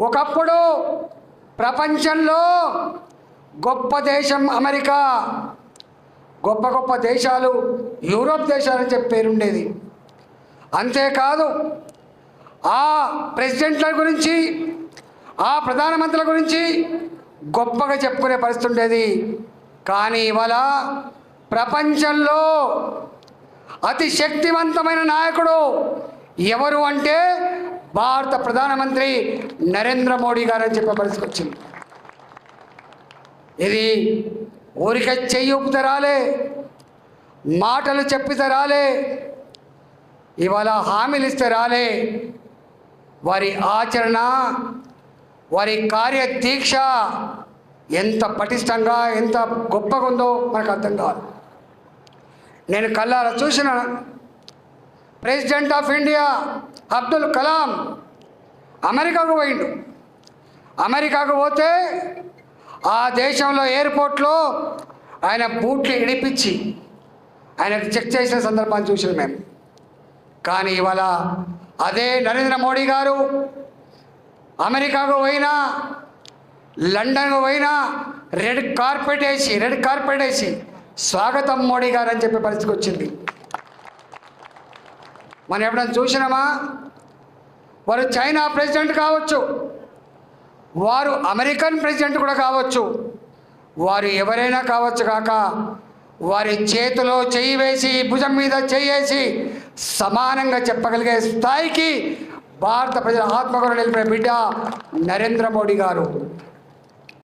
ఒకప్పుడు ప్రపంచంలో గొప్ప దేశం అమెరికా. గొప్ప గొప్ప దేశాలు యూరోప్ దేశాలని చెప్పి పేరుండేది. అంతేకాదు ఆ ప్రెసిడెంట్ల గురించి ఆ ప్రధానమంత్రుల గురించి గొప్పగా చెప్పుకునే పరిస్థితి ఉండేది. కానీ ఇవాళ ప్రపంచంలో అతి శక్తివంతమైన నాయకుడు ఎవరు అంటే భారత ప్రధానమంత్రి నరేంద్ర మోడీ గారు అని వచ్చింది. ఇది ఊరిక చెయ్యి ఊపితే రాలే మాటలు చెప్పితే రాలే ఇవాళ హామీలు ఇస్తే రాలే. వారి ఆచరణ వారి కార్యదీక్ష ఎంత పటిష్టంగా ఎంత గొప్పగా ఉందో మనకు అర్థం కాదు. నేను కళ్ళారా చూసిన? President of India Abdul Kalam అమెరికాకు పోయిండు. అమెరికాకు పోతే ఆ దేశంలో ఎయిర్పోర్ట్లో ఆయన బూట్లు ఇడిపించి ఆయనకు చెక్ చేసిన సందర్భాన్ని చూసిన మేము. కానీ ఇవాళ అదే నరేంద్ర మోడీ గారు అమెరికాకు పోయినా లండన్కు పోయినా రెడ్ కార్పెట్ వేసి రెడ్ కార్పెట్ వేసి స్వాగతం మోడీ గారు అని చెప్పే పరిస్థితికి వచ్చింది. మనం ఎప్పుడైనా చూసినామా? వారు చైనా ప్రెసిడెంట్ కావచ్చు. వారు అమెరికన్ ప్రెసిడెంట్ కూడా కావచ్చు. వారు ఎవరైనా కావచ్చు కాక వారి చేతిలో చేయి వేసి భుజం మీద చెయ్యి వేసి సమానంగా చెప్పగలిగే స్థాయికి భారత ప్రజల ఆత్మగౌరవం నిలిపిన బిడ్డ నరేంద్ర మోడీ గారు.